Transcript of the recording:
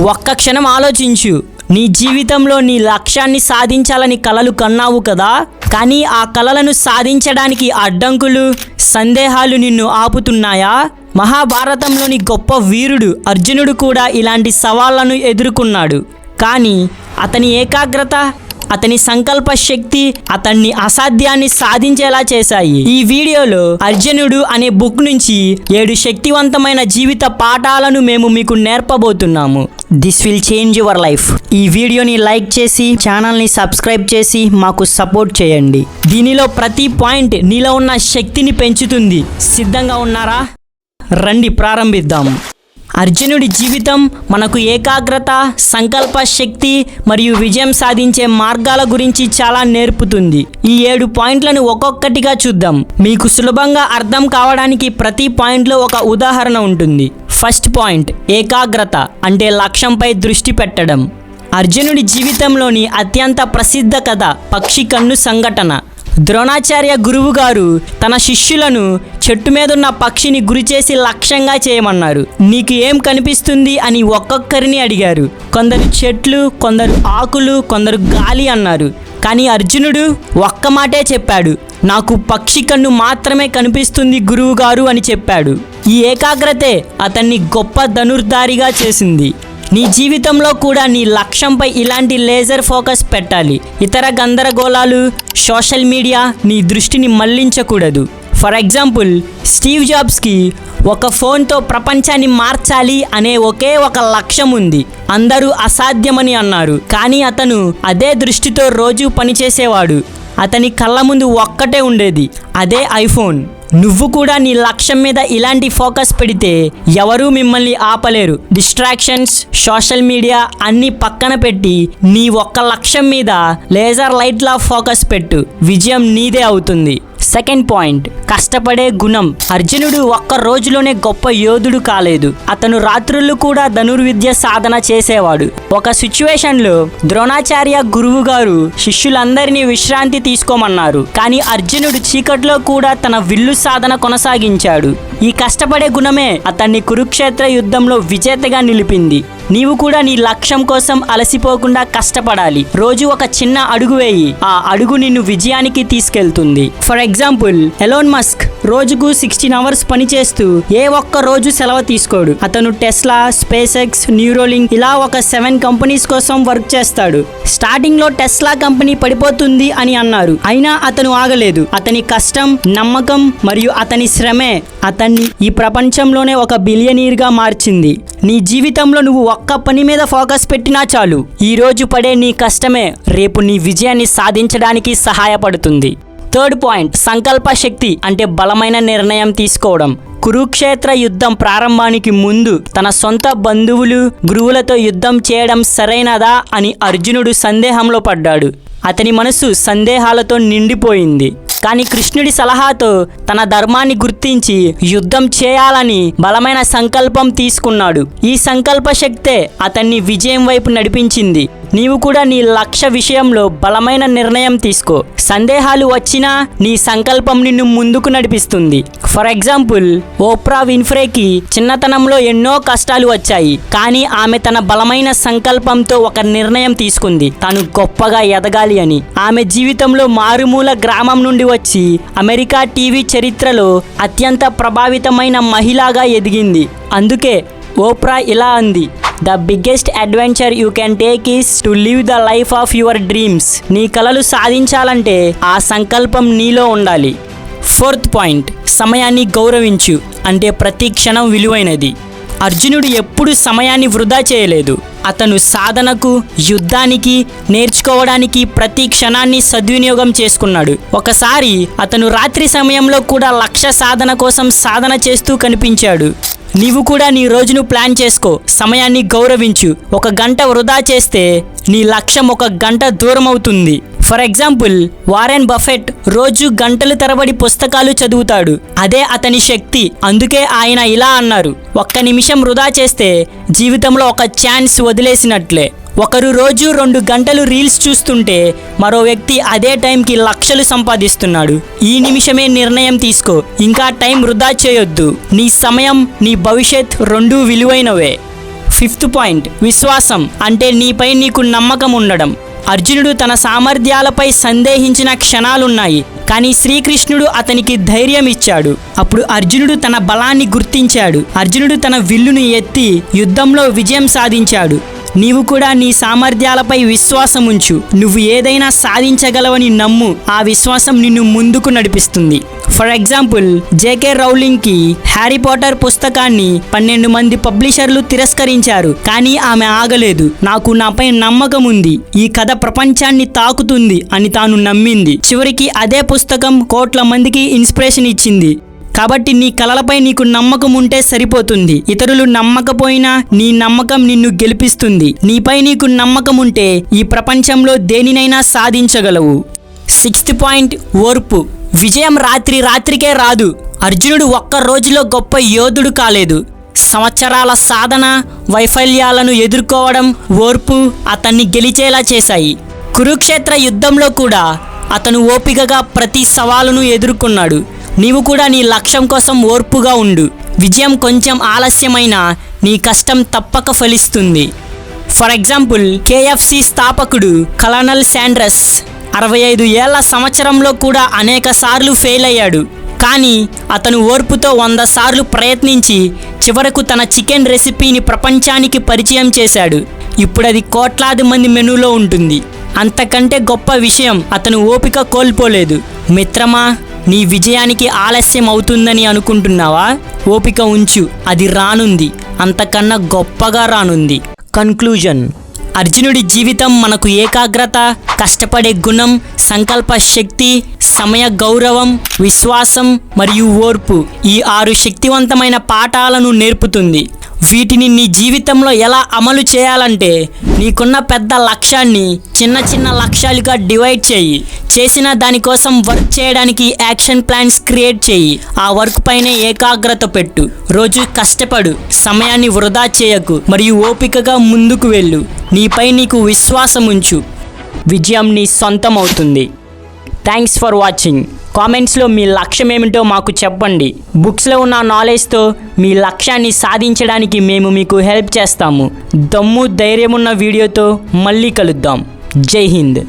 ఒక్క క్షణం ఆలోచించు. నీ జీవితంలో నీ లక్ష్యాన్ని సాధించాలని కలలు కన్నావు కదా? కానీ ఆ కలలను సాధించడానికి అడ్డంకులు సందేహాలు నిన్ను ఆపుతున్నాయా? మహాభారతంలోని గొప్ప వీరుడు అర్జునుడు కూడా ఇలాంటి సవాళ్ళను ఎదుర్కొన్నాడు. కానీ అతని ఏకాగ్రత అతని సంకల్ప శక్తి అతన్ని అసాధ్యాన్ని సాధించేలా చేశాయి. ఈ వీడియోలో అర్జునుడు అనే బుక్ నుంచి ఏడు శక్తివంతమైన జీవిత పాఠాలను మేము మీకు నేర్పబోతున్నాము. This will change your life ఈ వీడియోని లైక్ చేసి ఛానల్ని సబ్స్క్రైబ్ చేసి మాకు సపోర్ట్ చేయండి. దీనిలో ప్రతి పాయింట్ నీలో ఉన్న శక్తిని పెంచుతుంది. సిద్ధంగా ఉన్నారా? రండి ప్రారంభిద్దాం. అర్జునుడి జీవితం మనకు ఏకాగ్రత సంకల్ప శక్తి మరియు విజయం సాధించే మార్గాల గురించి చాలా నేర్పుతుంది. ఈ ఏడు పాయింట్లను ఒక్కొక్కటిగా చూద్దాం. మీకు సులభంగా అర్థం కావడానికి ప్రతి పాయింట్లో ఒక ఉదాహరణ ఉంటుంది. ఫస్ట్ పాయింట్ ఏకాగ్రత అంటే లక్ష్యంపై దృష్టి పెట్టడం. అర్జునుడి జీవితంలోని అత్యంత ప్రసిద్ధ కథ పక్షి కన్ను సంఘటన. ద్రోణాచార్య గురువు గారు తన శిష్యులను చెట్టు మీదున్న పక్షిని గురిచేసి లక్ష్యంగా చేయమన్నారు. నీకు ఏం కనిపిస్తుంది అని ఒక్కొక్కరిని అడిగారు. కొందరు చెట్లు కొందరు ఆకులు కొందరు గాలి అన్నారు. కానీ అర్జునుడు ఒక్క మాటే చెప్పాడు. నాకు పక్షి కన్ను మాత్రమే కనిపిస్తుంది గురువుగారు అని చెప్పాడు. ఈ ఏకాగ్రతే అతన్ని గొప్ప ధనుర్ధారిగా చేసింది. నీ జీవితంలో కూడా నీ లక్ష్యంపై ఇలాంటి లేజర్ ఫోకస్ పెట్టాలి. ఇతర గందరగోళాలు సోషల్ మీడియా నీ దృష్టిని మళ్ళించకూడదు. ఫర్ ఎగ్జాంపుల్ స్టీవ్ జాబ్స్కి ఒక ఫోన్తో ప్రపంచాన్ని మార్చాలి అనే ఒకే ఒక లక్ష్యం ఉంది. అందరూ అసాధ్యమని అన్నారు. కానీ అతను అదే దృష్టితో రోజు పనిచేసేవాడు. అతని కళ్ళ ముందు ఒక్కటే ఉండేది అదే ఐఫోన్. నువ్వు కూడా నీ లక్ష్యం మీద ఇలాంటి ఫోకస్ పెడితే ఎవరూ మిమ్మల్ని ఆపలేరు. డిస్ట్రాక్షన్స్ సోషల్ మీడియా అన్ని పక్కన పెట్టి నీ ఒక్క లక్ష్యం మీద లేజర్ లైట్లా ఫోకస్ పెట్టు. విజయం నీదే అవుతుంది. సెకండ్ పాయింట్ కష్టపడే గుణం. అర్జునుడు ఒక్క రోజులోనే గొప్ప యోధుడు కాలేదు. అతను రాత్రులు కూడా ధనుర్విద్య సాధన చేసేవాడు. ఒక సిచ్యువేషన్లో ద్రోణాచార్య గురువు గారు శిష్యులందరినీ విశ్రాంతి తీసుకోమన్నారు. కానీ అర్జునుడు చీకట్లో కూడా తన విల్లు సాధన కొనసాగించాడు. ఈ కష్టపడే గుణమే అతన్ని కురుక్షేత్ర యుద్ధంలో విజేతగా నిలిపింది. నీవు కూడా నీ లక్ష్యం కోసం అలసిపోకుండా కష్టపడాలి. రోజు ఒక చిన్న అడుగు వేయి. ఆ అడుగు నిన్ను విజయానికి తీసుకెళ్తుంది. ఫర్ ఎగ్జాంపుల్ ఎలోన్ మస్క్ రోజుకు సిక్స్టీన్ అవర్స్ పనిచేస్తూ ఏ ఒక్క రోజు సెలవు తీసుకోడు. అతను టెస్లా స్పేస్ ఎక్స్ న్యూరోలింక్ ఇలా ఒక సెవెన్ కంపెనీస్ కోసం వర్క్ చేస్తాడు. స్టార్టింగ్లో టెస్లా కంపెనీ పడిపోతుంది అని అన్నారు. అయినా అతను ఆగలేదు. అతని కష్టం నమ్మకం మరియు అతని శ్రమే అతన్ని ఈ ప్రపంచంలోనే ఒక బిలియనీర్గా మార్చింది. నీ జీవితంలో నువ్వు ఒక్క పని మీద ఫోకస్ పెట్టినా చాలు. ఈ రోజు పడే నీ కష్టమే రేపు నీ విజయాన్ని సాధించడానికి సహాయపడుతుంది. థర్డ్ పాయింట్ సంకల్ప శక్తి అంటే బలమైన నిర్ణయం తీసుకోవడం. కురుక్షేత్ర యుద్ధం ప్రారంభానికి ముందు తన సొంత బంధువులు గురువులతో యుద్ధం చేయడం సరైనదా అని అర్జునుడు సందేహంలో పడ్డాడు. అతని మనసు సందేహాలతో నిండిపోయింది. కానీ కృష్ణుడి సలహాతో తన ధర్మాన్ని గుర్తించి యుద్ధం చేయాలని బలమైన సంకల్పం తీసుకున్నాడు. ఈ సంకల్ప శక్తే అతన్ని విజయం వైపు నడిపించింది. నీవు కూడా నీ లక్ష్య విషయంలో బలమైన నిర్ణయం తీసుకో. సందేహాలు వచ్చినా నీ సంకల్పం నిన్ను ముందుకు నడిపిస్తుంది. ఫర్ ఎగ్జాంపుల్ ఓప్రా విన్ఫ్రేకి చిన్నతనంలో ఎన్నో కష్టాలు వచ్చాయి. కానీ ఆమె తన బలమైన సంకల్పంతో ఒక నిర్ణయం తీసుకుంది. తను గొప్పగా ఎదగాలి అని. ఆమె జీవితంలో మారుమూల గ్రామం నుండి వచ్చి అమెరికా టీవీ చరిత్రలో అత్యంత ప్రభావితమైన మహిళగా ఎదిగింది. అందుకే ఓప్రా ఇలా అంది. The biggest adventure you can take is to live the life of your dreams నీ కలలు సాధించాలంటే ఆ సంకల్పం నీలో ఉండాలి. ఫోర్త్ పాయింట్ సమయాన్ని గౌరవించు. అంటే ప్రతి క్షణం విలువైనది. అర్జునుడు ఎప్పుడు సమయాన్ని వృధా చేయలేదు. అతను సాధనకు యుద్ధానికి నేర్చుకోవడానికి ప్రతి క్షణాన్ని సద్వినియోగం చేసుకున్నాడు. ఒకసారి అతను రాత్రి సమయంలో కూడా లక్ష్య సాధన కోసం సాధన చేస్తూ కనిపించాడు. నీవు కూడా నీ రోజును ప్లాన్ చేసుకో సమయాన్ని గౌరవించు. ఒక గంట వృధా చేస్తే నీ లక్ష్యం ఒక గంట దూరం అవుతుంది ఫర్ ఎగ్జాంపుల్ వారెన్ బఫెట్ రోజు గంటలు తరబడి పుస్తకాలు చదువుతాడు. అదే అతని శక్తి అందుకే ఆయన ఇలా అన్నారు. ఒక్క నిమిషం వృధా చేస్తే జీవితంలో ఒక ఛాన్స్ వదిలేసినట్లే. ఒకరు రోజు రెండు గంటలు రీల్స్ చూస్తుంటే మరో వ్యక్తి అదే టైంకి లక్షలు సంపాదిస్తున్నాడు. ఈ నిమిషమే నిర్ణయం తీసుకో. ఇంకా టైం వృధా చేయొద్దు. నీ సమయం నీ భవిష్యత్ రెండూ విలువైనవే. Fifth point. విశ్వాసం అంటే నీపై నీకు నమ్మకం ఉండడం. అర్జునుడు తన సామర్థ్యాలపై సందేహించిన క్షణాలున్నాయి. కానీ శ్రీకృష్ణుడు అతనికి ధైర్యం ఇచ్చాడు. అప్పుడు అర్జునుడు తన బలాన్ని గుర్తించాడు. అర్జునుడు తన విల్లును ఎత్తి యుద్ధంలో విజయం సాధించాడు. నీవు కూడా నీ సామర్థ్యాలపై విశ్వాసం ఉంచు నువ్వు ఏదైనా సాధించగలవని నమ్ము ఆ విశ్వాసం నిన్ను ముందుకు నడిపిస్తుంది. ఫర్ ఎగ్జాంపుల్ జేకే రౌలింగ్కి హ్యారీ పాటర్ పుస్తకాన్ని పన్నెండు మంది పబ్లిషర్లు తిరస్కరించారు కానీ ఆమె ఆగలేదు. నాకు నాపై నమ్మకం ఉంది ఈ కథ ప్రపంచాన్ని తాకుతుంది అని తాను నమ్మింది. చివరికి అదే పుస్తకం కోట్ల మందికి ఇన్స్పిరేషన్ ఇచ్చింది. కాబట్టి నీ కలలపై నీకు నమ్మకం ఉంటే సరిపోతుంది. ఇతరులు నమ్మకపోయినా నీ నమ్మకం నిన్ను గెలిపిస్తుంది. నీపై నీకు నమ్మకం ఉంటే ఈ ప్రపంచంలో దేనినైనా సాధించగలవు. సిక్స్త్ పాయింట్ ఓర్పు. విజయం రాత్రి రాత్రికే రాదు. అర్జునుడు ఒక్క రోజులో గొప్ప యోధుడు కాలేదు. సంవత్సరాల సాధన వైఫల్యాలను ఎదుర్కోవడం ఓర్పు అతన్ని గెలిచేలా చేశాయి. కురుక్షేత్ర యుద్ధంలో కూడా అతను ఓపికగా ప్రతి సవాలును ఎదుర్కొన్నాడు. నీవు కూడా నీ లక్ష్యం కోసం ఓర్పుగా ఉండు. విజయం కొంచెం ఆలస్యమైనా నీ కష్టం తప్పక ఫలిస్తుంది. ఫర్ ఎగ్జాంపుల్ కేఎఫ్సి స్థాపకుడు కలనల్ శాండ్రస్ అరవై ఐదు ఏళ్ళ సంవత్సరంలో కూడా అనేక సార్లు ఫెయిల్ అయ్యాడు. కానీ అతను ఓర్పుతో వంద సార్లు ప్రయత్నించి చివరకు తన చికెన్ రెసిపీని ప్రపంచానికి పరిచయం చేశాడు. ఇప్పుడు అది కోట్లాది మంది మెనూలో ఉంటుంది. అంతకంటే గొప్ప విషయం అతను ఓపిక కోల్పోలేదు. మిత్రమా? నీ విజయానికి ఆలస్యం అవుతుందని అనుకుంటున్నావా? ఓపిక ఉంచు అది రానుంది. అంతకన్నా గొప్పగా రానుంది. కన్క్లూజన్ అర్జునుడి జీవితం మనకు ఏకాగ్రత కష్టపడే గుణం సంకల్ప శక్తి సమయ గౌరవం విశ్వాసం మరియు ఓర్పు ఈ ఆరు శక్తివంతమైన పాఠాలను నేర్పుతుంది. వీటిని నీ జీవితంలో ఎలా అమలు చేయాలంటే నీకున్న పెద్ద లక్ష్యాన్ని చిన్న చిన్న లక్ష్యాలుగా డివైడ్ చేయి. చేసిన దానికోసం వర్క్ చేయడానికి యాక్షన్ ప్లాన్స్ క్రియేట్ చేయి. ఆ వర్క్ పైనే ఏకాగ్రత పెట్టు. రోజు కష్టపడు. సమయాన్ని వృధా చేయకు. మరియు ఓపికగా ముందుకు వెళ్ళు. నీపై నీకు విశ్వాసం ఉంచు విజయం నీ సొంతం అవుతుంది థ్యాంక్స్ ఫర్ వాచింగ్. కామెంట్స్లో మీ లక్ష్యం ఏమిటో మాకు చెప్పండి. బుక్స్లో ఉన్న నాలెడ్జ్తో మీ లక్ష్యాన్ని సాధించడానికి మేము మీకు హెల్ప్ చేస్తాము. దమ్ము ధైర్యమున్న వీడియోతో మళ్ళీ కలుద్దాం. జై హింద్.